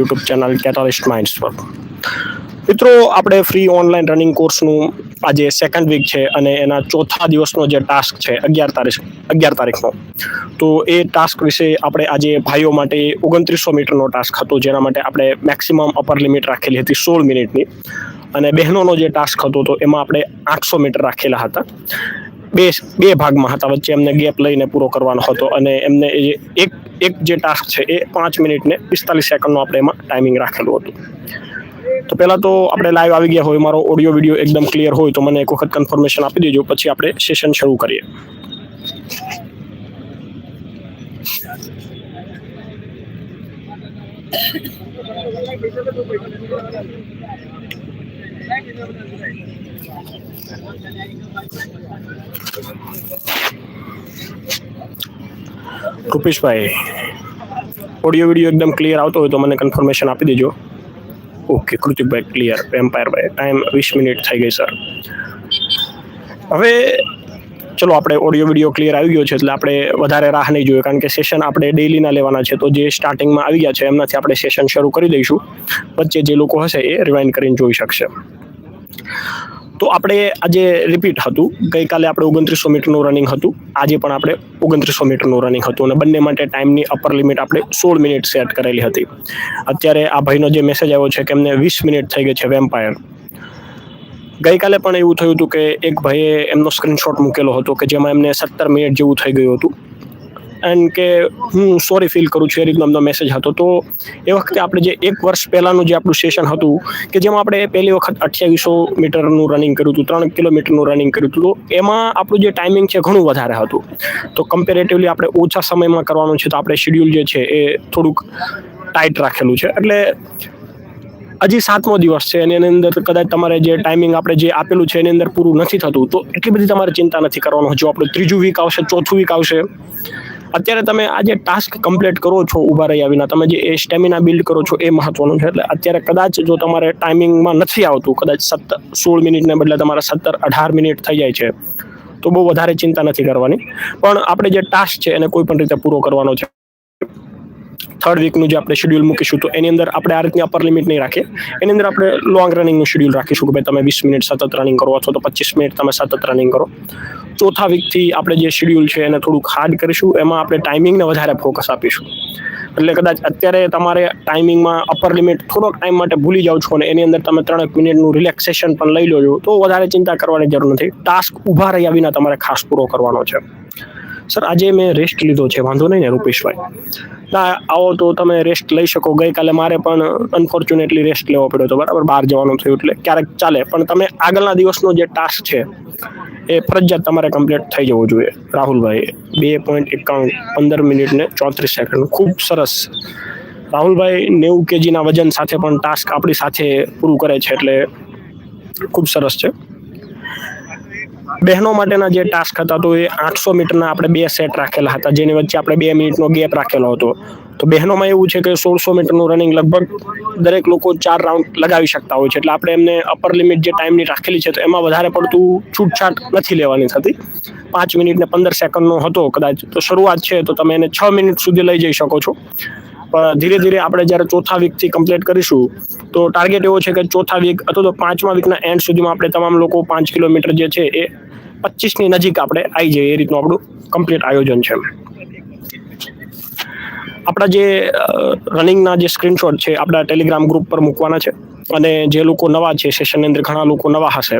YouTube channel catalyst minds પર. મિત્રો, આપણે ફ્રી ઓનલાઈન રનિંગ કોર્સનું આજે સેકન્ડ વીક છે અને એના ચોથા દિવસનો જે ટાસ્ક છે, અગિયાર તારીખ, અગિયાર તારીખનો. તો એ ટાસ્ક વિશે આપણે આજે ભાઈઓ માટે ઓગણત્રીસો મીટરનો ટાસ્ક હતો, જેના માટે આપણે મેક્સિમમ અપર લિમિટ રાખેલી હતી સોળ મિનિટની. અને બહેનોનો જે ટાસ્ક હતો, તો એમાં આપણે આઠસો મીટર રાખેલા હતા. બે બે ભાગમાં હતા. વચ્ચે એમને ગેપ લઈને પૂરો કરવાનો હતો અને એમને એક એક જે ટાસ્ક છે એ પાંચ મિનિટને પિસ્તાલીસ સેકન્ડનો આપણે એમાં ટાઈમિંગ રાખેલું હતું. તો પહેલાં તો આપણે લાઈવ આવી ગયા હોય, મારો ઓડિયો વીડિયો એકદમ ક્લિયર હોય તો મને એક વખત કન્ફર્મેશન આપી દેજો, પછી આપણે સેશન શરૂ કરીએ. રૂપેશભાઈ ઓડિયો વીડિયો એકદમ ક્લિયર આવતો હોય તો મને કન્ફર્મેશન આપી દેજો. ઓકે કૃતિકભાઈ ક્લિયર એમ્પાયરભાઈ ટાઈમ વીસ મિનિટ થઈ ગઈ સર હવે, ચલો, આપણે ઓડિયો વીડિયો ક્લિયર આવી ગયો છે, એટલે આપણે વધારે રાહ નહીં જોઈએ, કારણ કે સેશન આપણે ડેઈલીના લેવાના છે, તો જે સ્ટાર્ટિંગમાં આવી ગયા છે, એમનાથી આપણે સેશન શરૂ કરી દઈશું. વચ્ચે જે લોકો હશે, એ રિવાઇન્ડ કરીને જોઈ શકશે. તો આપણે આજે રિપીટ હતું. ગઈકાલે આપણે ઓગણત્રીસો મીટરનું રનિંગ હતું. આજે પણ આપણે ઓગણત્રીસો મીટરનું રનિંગ હતું અને બંને માટે ટાઈમની અપર લિમિટ આપણે સોળ મિનિટ સેટ કરેલી હતી. અત્યારે આ ભાઈનો જે મેસેજ આવ્યો છે કે એમને વીસ મિનિટ થઈ ગઈ છે વેમ્પાયર ગઈકાલે પણ એવું થયું હતું કે એક ભાઈએ એમનો સ્ક્રીનશોટ મૂકેલો હતો કે જેમાં એમને સત્તર મિનિટ જેવું થઈ ગયું હતું. એન્ડ કે હું સોરી ફીલ કરું છું એ રીતનો એમનો મેસેજ હતો. તો એ વખતે આપણે જે એક વર્ષ પહેલાંનું જે આપણું સેશન હતું, કે જેમાં આપણે પહેલી વખત અઠ્યાવીસો મીટરનું રનિંગ કર્યું હતું, ત્રણ કિલોમીટરનું રનિંગ કર્યું હતું. તો એમાં આપણું જે ટાઈમિંગ છે ઘણું વધારે હતું. તો કમ્પેરેટિવલી આપણે ઓછા સમયમાં કરવાનું છે તો આપણે શેડ્યુલ જે છે એ થોડુંક ટાઈટ રાખેલું છે. એટલે હજી સાતમો દિવસ છે, એની અંદર કદાચ તમારે જે ટાઈમિંગ આપણે જે આપેલું છે એની અંદર પૂરું નથી થતું. તો એટલી બધી તમારે ચિંતા નથી કરવાનું. હજુ આપણું ત્રીજું વીક આવશે, ચોથું વીક આવશે અત્યારે તમે આ જે ટાસ્ક કમ્પ્લીટ કરો છો ઊભા રહ્યા વિના, તમે જે એ સ્ટેમિના બિલ્ડ કરો છો એ મહત્વનું છે. એટલે અત્યારે કદાચ જો તમારે ટાઈમિંગમાં નથી આવતું, કદાચ સત્તર, સોળ મિનિટને બદલે તમારા સત્તર, અઢાર મિનિટ થઈ જાય છે, તો બહુ વધારે ચિંતા નથી કરવાની. પણ આપણે જે ટાસ્ક છે એને કોઈ પણ રીતે પૂરો કરવાનો છે. થર્ડ વીકનું જે આપણે શેડ્યુલ મૂકીશું, તો એની અંદર આપણે આ રીતની અપર લિમિટ નહીં રાખીએ. એની અંદર આપણે લોંગ રનિંગનું શેડ્યુલ રાખીશું કે ભાઈ તમે વીસ મિનિટ સતત રનિંગ કરો અથવા તો પચીસ મિનિટ તમે સતત રનિંગ કરો. ચોથા વીકથી આપણે જે શેડ્યુલ છે એને થોડુંક હાર્ડ કરીશું, એમાં આપણે ટાઈમિંગને વધારે ફોકસ આપીશું. એટલે કદાચ અત્યારે તમારે ટાઈમિંગમાં અપર લિમિટ થોડોક ટાઈમ માટે ભૂલી જાઓ છો અને એની અંદર તમે ત્રણેક મિનિટનું રિલેક્સેશન પણ લઈ લો છો, તો વધારે ચિંતા કરવાની જરૂર નથી. ટાસ્ક ઊભા રહ્યા વિના તમારે ખાસ પૂરો કરવાનો છે. સર, આજે મેં રેસ્ટ લીધો છે, વાંધો નહીં ને, રૂપેશભાઈ? ના, આવો તો તમે રેસ્ટ લઈ શકો. ગઈકાલે મારે પણ અનફોર્ચ્યુનેટલી રેસ્ટ લેવો પડ્યો હતો. બરાબર, બહાર જવાનું થયું એટલે ક્યારેક ચાલે. પણ તમે આગળના દિવસનો જે ટાસ્ક છે, એ ફરજિયાત તમારે કમ્પ્લીટ થઈ જવું જોઈએ. રાહુલભાઈ, બે પોઈન્ટ એકાણું પંદર મિનિટ ને ચોત્રીસ સેકન્ડ ખૂબ સરસ. રાહુલભાઈ નેવું કેજીના વજન સાથે પણ ટાસ્ક આપણી સાથે પૂરું કરે છે એટલે ખૂબ સરસ છે. બહેનો માટેના જે ટાસ્ક હતા તો એ આઠસો મીટરના આપણે બે સેટ રાખેલા હતા. જેની વચ્ચે આપણે બે મિનિટનો ગેપ રાખેલો હતો. તો બહેનોમાં એવું છે કે સોળસો મીટરનું રનિંગ લગભગ દરેક લોકો ચાર રાઉન્ડ લગાવી શકતા હોય છે. એટલે આપણે એમને અપર લિમિટ જે ટાઈમની રાખેલી છે તો એમાં વધારે પડતું છૂટછાટ નથી લેવાની થતી. પાંચ મિનિટ ને પંદર સેકન્ડનો હતો કદાચ. તો શરૂઆત છે તો તમે એને છ મિનિટ સુધી લઈ જઈ શકો છો. પણ ધીરે ધીરે આપણે જ્યારે ચોથા વીકથી કમ્પ્લીટ કરીશું, તો ટાર્ગેટ એવો છે કે ચોથા વીક અથવા તો પાંચમા વીકના એન્ડ સુધીમાં આપણે તમામ લોકો પાંચ કિલોમીટર જે છે એ પચીસની નજીક આપણે આવી જઈએ એ રીતનું આપણું કમ્પ્લીટ આયોજન છે. આપણા જે રનિંગના જે સ્ક્રીનશોટ છે, આપણા ટેલિગ્રામ ગ્રુપ પર મૂકવાના છે અને જે લોકો નવા છે સેશનની અંદર ઘણા લોકો નવા હશે.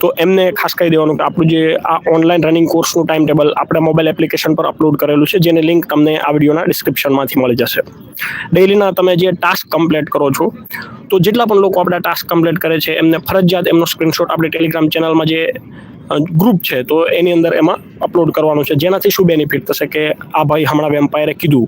તો એમને ખાસ કહી દેવાનું કે આપણું જે આ ઓનલાઈન રનિંગ કોર્સનું ટાઈમ ટેબલ આપણે મોબાઈલ એપ્લિકેશન પર અપલોડ કરેલું છે, જેની લિંક તમને આ વિડીયોના ડિસ્ક્રિપ્શનમાંથી મળી જશે. ડેઇલીના તમે જે ટાસ્ક કમ્પ્લીટ કરો છો, તો જેટલા પણ લોકો આપણા ટાસ્ક કમ્પ્લીટ કરે છે, એમને ફરજિયાત એમનો સ્ક્રીનશોટ આપણી ટેલિગ્રામ ચેનલમાં જે ગ્રુપ છે, તો એની અંદર એમાં અપલોડ કરવાનું છે. જેનાથી શું બેનિફિટ થશે કે આ ભાઈ હમણાં વેમ્પાયરે કીધું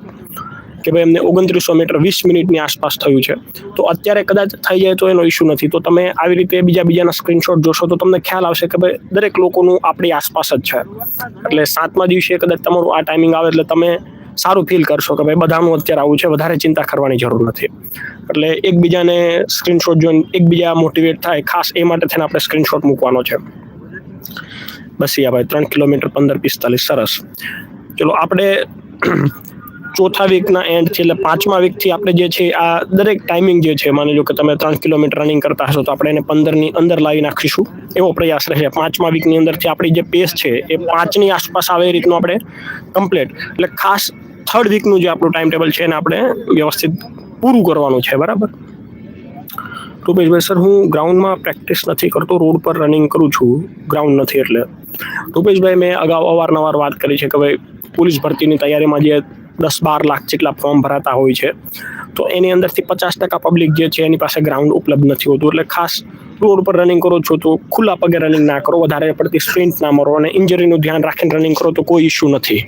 કે ભાઈ એમને ઓગણત્રીસો મીટર વીસ મિનિટની આસપાસ થયું છે. તો અત્યારે કદાચ થઈ જાય તો એનો ઇશ્યુ નથી. તો તમે આવી રીતે બીજા બીજાના સ્ક્રીનશોટ જોશો તો તમને ખ્યાલ આવશે કે ભાઈ દરેક લોકોનું આપણી આસપાસ જ છે. એટલે સાતમા દિવસે કદાચ તમારું આ ટાઈમિંગ આવે એટલે તમે સારું ફીલ કરશો કે ભાઈ બધાનું અત્યારે આવું છે, વધારે ચિંતા કરવાની જરૂર નથી. એટલે એકબીજાને સ્ક્રીનશોટ જોઈને એકબીજા મોટિવેટ થાય, ખાસ એ માટે થઈને આપણે સ્ક્રીનશોટ મૂકવાનો છે. બસ યા ભાઈ ત્રણ કિલોમીટર પંદર પિસ્તાલીસ, સરસ. ચલો, આપણે ચોથા વીકના એન્ડ છે એટલે પાંચમા વીકથી આપણે જે છે આ દરેક ટાઈમિંગ જે છે, માની લો કે તમે ત્રણ કિલોમીટર રનિંગ કરતા હશો, તો આપણે એને પંદરની અંદર લાવી નાખીશું. એવો પ્રયાસ રહેશે. પાંચમા વીકની અંદરથી આપણી જે પેસ છે એ પાંચની આસપાસ આવે એ રીતનું આપણે કમ્પ્લીટ એટલે ખાસ થર્ડ વીકનું જે આપણું ટાઈમ ટેબલ છે એને આપણે વ્યવસ્થિત પૂરું કરવાનું છે, બરાબર? રૂપેશભાઈ સર, હું ગ્રાઉન્ડમાં પ્રેક્ટિસ નથી કરતો, રોડ પર રનિંગ કરું છું ગ્રાઉન્ડ નથી એટલે. રૂપેશભાઈ મેં અગાઉ અવારનવાર વાત કરી છે કે ભાઈ, પોલીસ ભરતીની તૈયારીમાં જે દસ બાર લાખ જેટલા ફોર્મ ભરાતા હોય છે, તો એની અંદરથી પચાસ ટકા પબ્લિક જે છે, એની પાસે ગ્રાઉન્ડ ઉપલબ્ધ નથી હોતું. એટલે ખાસ રોડ પર રનિંગ કરો છો તો ખુલ્લા પગે રનિંગ ના કરો, વધારે પડતી સ્પ્રિન્ટ ના મારો અને ઇન્જરીનું ધ્યાન રાખીને રનિંગ કરો તો કોઈ ઇશ્યુ નથી.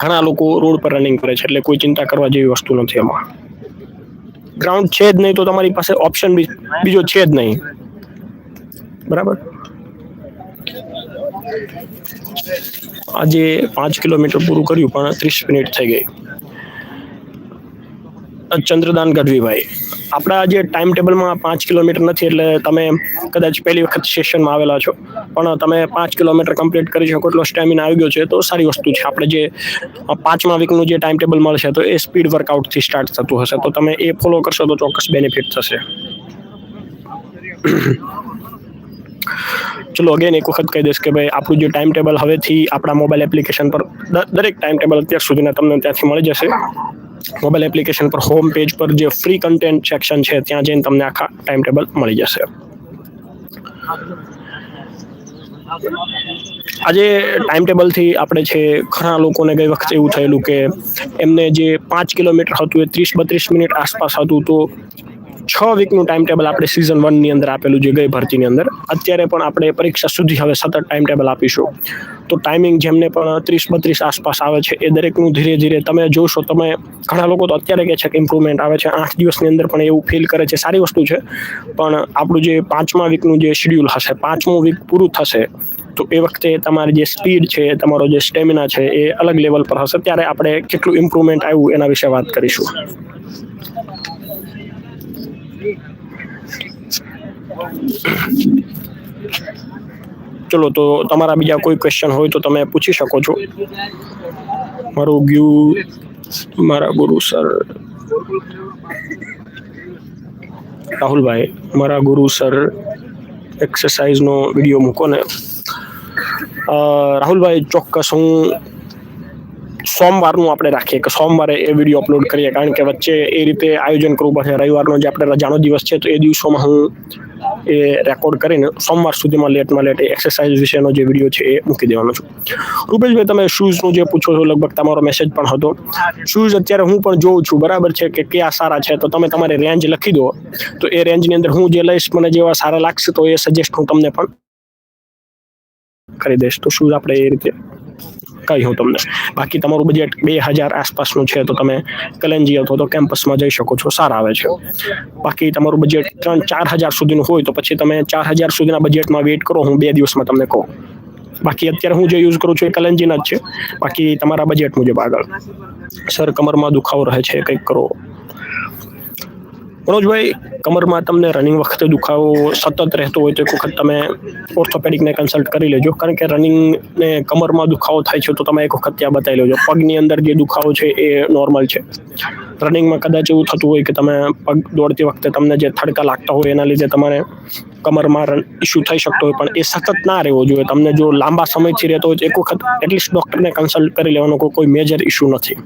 ઘણા લોકો રોડ પર રનિંગ કરે છે, એટલે કોઈ ચિંતા કરવા જેવી વસ્તુ નથી એમાં. ગ્રાઉન્ડ છે જ નહીં તો તમારી પાસે ઓપ્શન બીજો છે જ નહીં. બરાબર? આજે પાંચ કિલોમીટર પૂરું કર્યું પણ ત્રીસ મિનિટ થઈ ગઈ. ચંદ્રદાન ગઢવીભાઈ. આપણા જે ટાઈમ ટેબલમાં પાંચ કિલોમીટર નથી એટલે તમે કદાચ પહેલી વખત સેશનમાં આવેલા છો. પણ તમે પાંચ કિલોમીટર કમ્પ્લીટ કરી શકો એટલો સ્ટેમિના આવી ગયો છે. તો સારી વસ્તુ છે. આપણે જે પાંચમા વીકનું જે ટાઈમ ટેબલ મળશે તો એ સ્પીડ વર્કઆઉટથી સ્ટાર્ટ થતું હશે. તો તમે એ ફોલો કરશો તો ચોક્કસ બેનિફિટ થશે. ચલો અગેન એક વખત કહી દઈશ કે ભાઈ, આપણું જે ટાઈમ ટેબલ હવેથી આપણા મોબાઈલ એપ્લિકેશન પર દરેક ટાઈમ ટેબલ અત્યાર સુધીના તમને ત્યાંથી મળી જશે. મોબાઈલ એપ્લિકેશન પર હોમ પેજ પર જે ફ્રી કન્ટેન્ટ સેક્શન છે, ત્યાં જઈને તમને આખા ટાઈમ ટેબલ મળી જશે. આજે ટાઈમ ટેબલથી આપણે છે, ઘણા લોકોને ગઈ વખતે એવું થયેલું કે એમને જે પાંચ કિલોમીટર હતું એ ત્રીસ બત્રીસ મિનિટ આસપાસ હતું, તો છ વીકનું ટાઈમ ટેબલ આપણે સિઝન વનની અંદર આપેલું છે ગઈ ભરતીની અંદર. અત્યારે પણ આપણે પરીક્ષા સુધી હવે સતત ટાઈમ ટેબલ આપીશું. તો ટાઈમિંગ જેમને પણ ત્રીસ બત્રીસ આસપાસ આવે છે, એ દરેકનું ધીરે ધીરે તમે જોશો, તમે ઘણા લોકો તો અત્યારે કહે છે કે ઇમ્પ્રુવમેન્ટ આવે છે. આઠ દિવસની અંદર પણ એવું ફીલ કરે છે, સારી વસ્તુ છે. પણ આપણું જે પાંચમા વીકનું જે શેડ્યુલ હશે, પાંચમું વીક પૂરું થશે, તો એ વખતે તમારી જે સ્પીડ છે, તમારો જે સ્ટેમિના છે, એ અલગ લેવલ પર હશે. ત્યારે આપણે કેટલું ઇમ્પ્રુવમેન્ટ આવ્યું એના વિશે વાત કરીશું. ચલો, તો તમારા બીજા કોઈ ક્વેશ્ચન હોય તો તમે પૂછી શકો છો. મારું ગ્યુ, મારા ગુરુ સર રાહુલભાઈ, મારા ગુરુ સર એક્સરસાઇઝનો વીડિયો મૂકો ને. રાહુલભાઈ, ચોક્કસ હું સોમવારનું આપણે રાખીએ કે સોમવારે એ વીડિયો અપલોડ કરીએ, કારણ કે વચ્ચે એ રીતે આયોજન કરવું પડશે રવિવારનો જે આપણે રજાનો દિવસ છે, તો એ દિવસોમાં હું એ રેકોર્ડ કરીને સોમવાર સુધીમાં લેટમાં લેટ એક્સરસાઇઝ વિશેનો જે વીડિયો છે, એ મૂકી દેવાનો છું. રૂપેશભાઈ, તમે શૂઝનું જે પૂછો છો, લગભગ તમારો મેસેજ પણ હતો. શૂઝ અત્યારે હું પણ જોઉં છું. બરાબર છે કે કયા સારા છે? તો તમે તમારી રેન્જ લખી દો. તો એ રેન્જની અંદર હું જે લઈશ, મને જેવા સારા લાગશે, તો એ સજેસ્ટ હું તમને પણ કરી દઈશ. તો શૂઝ આપણે એ રીતે કહી હું તમને. બાકી તમારું બજેટ બે હજાર આસપાસનું છે તો તમે કલેન્જી અથવા તો કેમ્પસમાં જઈ શકો છો. સારા આવે છે. બાકી તમારું બજેટ ત્રણ ચાર હજાર સુધીનું હોય તો પછી તમે ચાર હજાર સુધીના બજેટમાં વેઇટ કરો. હું બે દિવસમાં તમને કહું. બાકી અત્યારે હું જે યુઝ કરું છું એ કલેન્જીના જ છે. બાકી તમારા બજેટ મુજબ આગળ. સર કમરમાં દુખાવો રહે છે, કંઈક કરો. મનોજભાઈ, કમરમાં તમને રનિંગ વખતે દુખાવો સતત રહેતો હોય તો એક વખત તમે ઓર્થોપેડિકને કન્સલ્ટ કરી લેજો. કારણ કે રનિંગ ને કમરમાં દુખાવો થાય છે તો તમે એક વખત ત્યાં બતાવી લેજો. પગની અંદર જે દુખાવો છે એ નોર્મલ છે. રનિંગમાં કદાચ એવું થતું હોય કે તમે પગ દોડતી વખતે તમને જે થડકા લાગતા હોય એના લીધે તમારે કમરમાં ઇસ્યુ થઈ શકતો હોય, પણ એ સતત ના રહેવો જોઈએ. તમને જો લાંબા સમયથી રહેતો હોય તો એક વખત એટલીસ્ટ ડૉક્ટરને કન્સલ્ટ કરી લેવાનો કોઈ મેજર ઇસ્યુ નથી.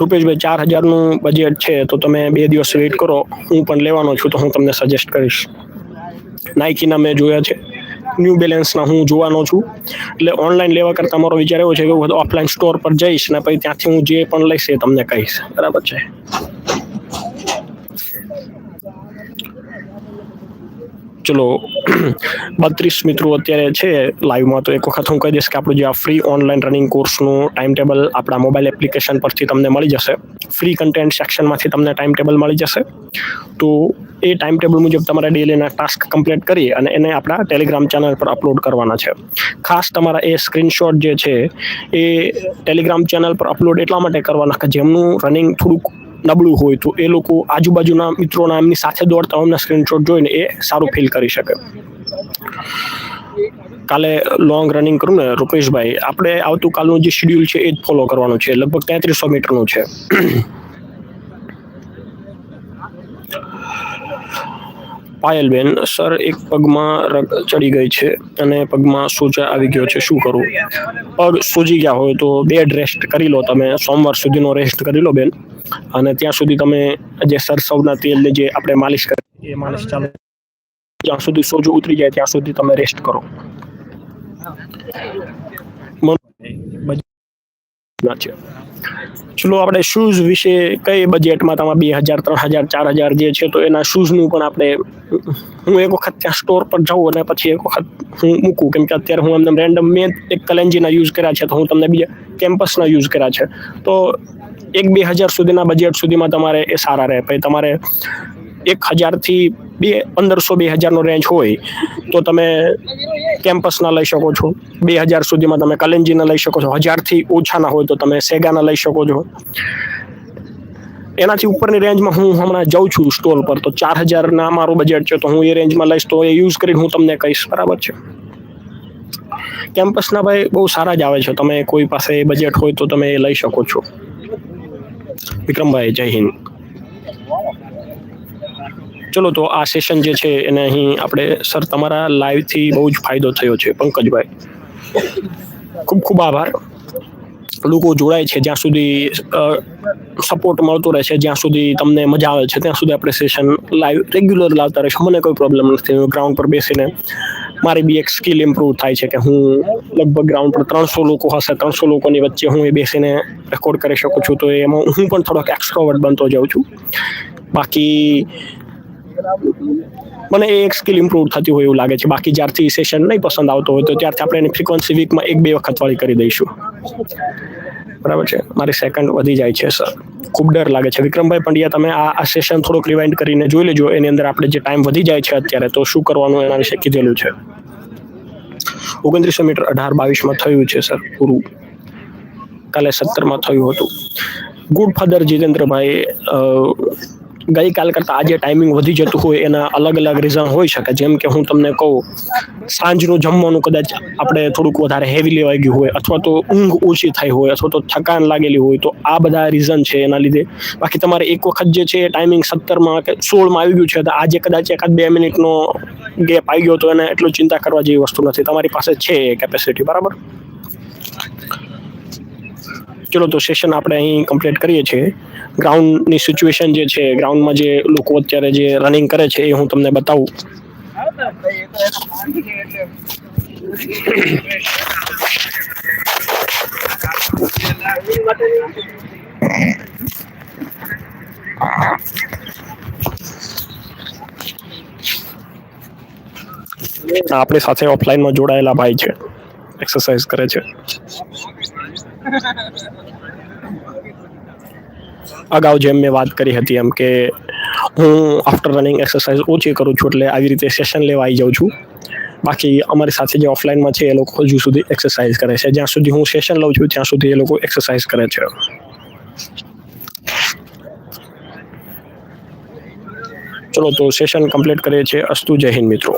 રૂપેશભાઈ, ચાર હજારનું બજેટ છે, તો તમે બે દિવસ વેઇટ કરો. હું પણ લેવાનો છું, તો હું તમને સજેસ્ટ કરીશ. નાઇકીના મેં જોયા છે. ન્યૂ બેલેન્સના હું જોવાનો છું. એટલે ઓનલાઈન લેવા કરતાં મારો વિચાર એવો છે કે હું ઓફલાઈન સ્ટોર પર જઈશ ને પછી ત્યાંથી હું જે પણ લઈશ એ તમને કહીશ. બરાબર છે? ચલો, બત્રીસ મિત્રો અત્યારે છે લાઈવમાં તો એક વખત હું કહી દઈશ કે આપણું જે આ ફ્રી ઓનલાઈન રનિંગ કોર્સનું ટાઈમ ટેબલ આપણા મોબાઈલ એપ્લિકેશન પરથી તમને મળી જશે. ફ્રી કન્ટેન્ટ સેક્શનમાંથી તમને ટાઈમ ટેબલ મળી જશે. તો એ ટાઈમ ટેબલ મુજબ તમારે ડેલીના ટાસ્ક કમ્પ્લીટ કરી અને એને આપણા ટેલિગ્રામ ચેનલ પર અપલોડ કરવાના છે. ખાસ તમારા એ સ્ક્રીનશોટ જે છે, એ ટેલિગ્રામ ચેનલ પર અપલોડ એટલા માટે કરવાના કે જેમનું રનિંગ થોડુંક નબળું હોય તો એ લોકો આજુબાજુના મિત્રોના એમની સાથે દોડતા એમના સ્ક્રીનશોટ જોઈને એ સારું ફીલ કરી શકે. કાલે લોંગ રનિંગ કરું ને રૂપેશભાઈ, આપણે આવતીકાલનું જે શેડ્યુલ છે એ જ ફોલો કરવાનું છે, લગભગ તેત્રીસો મીટરનું છે. પાયલબેન સર એક પગમાં રગ ચડી ગઈ છે અને પગમાં સોજા આવી ગયો છે. શું કરવું પગ સૂજી ગયા હોય તો બેડ રેસ્ટ કરી લો તમે. સોમવાર સુધીનો રેસ્ટ કરી લો બેન. અને ત્યાં સુધી તમે જે સરસવના તેલની જે આપણે માલિશ કરી એ માલિશ ચાલે જ્યાં સુધી સોજો ઉતરી જાય ત્યાં સુધી તમે રેસ્ટ કરો. ના છે. ચલો, આપણે શૂઝ વિશે કઈ બજેટમાં તમારે બે હજાર, ત્રણ હજાર, ચાર હજાર જે છે, તો એના શૂઝનું પણ આપણે, હું એક વખત ત્યાં સ્ટોર પર જાઉં અને પછી એક વખત હું મૂકું. કેમ કે અત્યારે હું એમને રેન્ડમ મેં એક કલેન્જીના યુઝ કર્યા છે, તો હું તમને બીજા કેમ્પસના યુઝ કર્યા છે. તો એક બે હજાર સુધીના બજેટ સુધીમાં તમારે એ સારા રહે. પછી તમારે એક હજારથી બે, પંદરસો, બે હજારનો રેન્જ હોય, તો તમે કેમ્પસના લઈ શકો છો. બે હજાર સુધીમાં તમે કલેન્જીના લઈ શકો છો. હજારથી ઓછાના હોય તો તમે સેગાના લઈ શકો છો. એનાથી ઉપરની રેન્જમાં હું હમણાં જાઉં છું સ્ટોલ પર, તો ચાર હજારના મારું બજેટ છે, તો હું એ રેન્જમાં લઈશ, તો એ યુઝ કરીને હું તમને કહીશ. બરાબર છે? કેમ્પસના ભાઈ બહુ સારા જ આવે છે. તમે કોઈ પાસે બજેટ હોય તો તમે એ લઈ શકો છો. વિક્રમભાઈ, જય હિન્દ. ચલો તો આ સેશન જે છે એને અહીં આપણે સર તમારા લાઈવથી બહુ જ ફાયદો થયો છે, પંકજભાઈ. ખૂબ ખૂબ આભાર. લોકો જોડાય છે જ્યાં સુધી સપોર્ટ મળતો રહે છે, જ્યાં સુધી તમને મજા આવે છે, ત્યાં સુધી આપણે સેશન લાઈવ રેગ્યુલર લાવતા રહીશું. મને કોઈ પ્રોબ્લેમ નથી. ગ્રાઉન્ડ પર બેસીને મારી બી એક સ્કિલ ઇમ્પ્રૂવ થાય છે કે હું લગભગ ગ્રાઉન્ડ પર ત્રણસો લોકો હશે, ત્રણસો લોકોની વચ્ચે હું એ બેસીને રેકોર્ડ કરી શકું છું. તો એમાં હું પણ થોડોક એક્સ્ટ્રોવર્ટ બનતો જાઉં છું. બાકી મને એક સ્કિલ ઇમ્પ્રૂવ થતી હોય એવું લાગે છે. બાકી જ્યારથી સેશન નહીં પસંદ આવતો હોય તો ત્યારથી આપણે એની ફ્રિકવન્સી વીકમાં એક બે વખત વાળી કરી દઈશું. બરાબર છે? મારી સેકન્ડ વધી જાય છે સર ખૂબ ડર લાગે છે. વિક્રમભાઈ પંડ્યા, તમે આ સેશન થોડુંક રિવાઇન્ડ કરીને જોઈ લેજો. એની અંદર આપણે જે ટાઈમ વધી જાય છે અત્યારે, તો શું કરવાનું એના વિશે કીધેલું છે. ઓગણત્રીસો મીટર અઢાર બાવીસમાં થયું છે સર પૂરું. કાલે સત્તરમાં થયું હતું. ગુડ ફાધર જીતેન્દ્રભાઈ ગઈકાલ કરતાં આજે ટાઈમિંગ વધી જતું હોય એના અલગ અલગ રીઝન હોઈ શકે. જેમ કે હું તમને કહું, સાંજનું જમવાનું કદાચ આપણે થોડુંક વધારે હેવી લેવાઈ ગયું હોય અથવા તો ઊંઘ ઓછી થઈ હોય અથવા તો થકાન લાગેલી હોય તો આ બધા રીઝન છે એના લીધે. બાકી તમારે એક વખત જે છે ટાઈમિંગ સત્તરમાં કે સોળમાં આવી ગયું છે, તો આજે કદાચ એકાદ બે મિનિટનો ગેપ આવી ગયો તો એને એટલું ચિંતા કરવા જેવી વસ્તુ નથી. તમારી પાસે છે એ કેપેસિટી બરાબર? ચલો તો સેશન આપણે અહીં કમ્પ્લીટ કરીએ છીએ. ગ્રાઉન્ડની સિચ્યુએશન જે છે ગ્રાઉન્ડમાં જે લોકો અત્યારે જે રનિંગ કરે છે એ હું તમને બતાવું. આપણી સાથે ઓફલાઈનમાં જોડાયેલા ભાઈ છે. એક્સરસાઇઝ કરે છે. અગાઉ જેમ મેં વાત કરી હતી એમ કે હું આફ્ટર રનિંગ એક્સરસાઇઝ ઓછી કરું છું એટલે આવી રીતે સેશન લેવા આવી જાઉં છું. બાકી અમારી સાથે જે ઓફલાઈનમાં છે એ લોકો હજુ સુધી એક્સરસાઇઝ કરે છે. જ્યાં સુધી હું સેશન લઉં છું ત્યાં સુધી એ લોકો એક્સરસાઇઝ કરે છે. ચલો તો સેશન કમ્પ્લીટ કરીએ છીએ. અસ્તુ જય હિન્દ મિત્રો.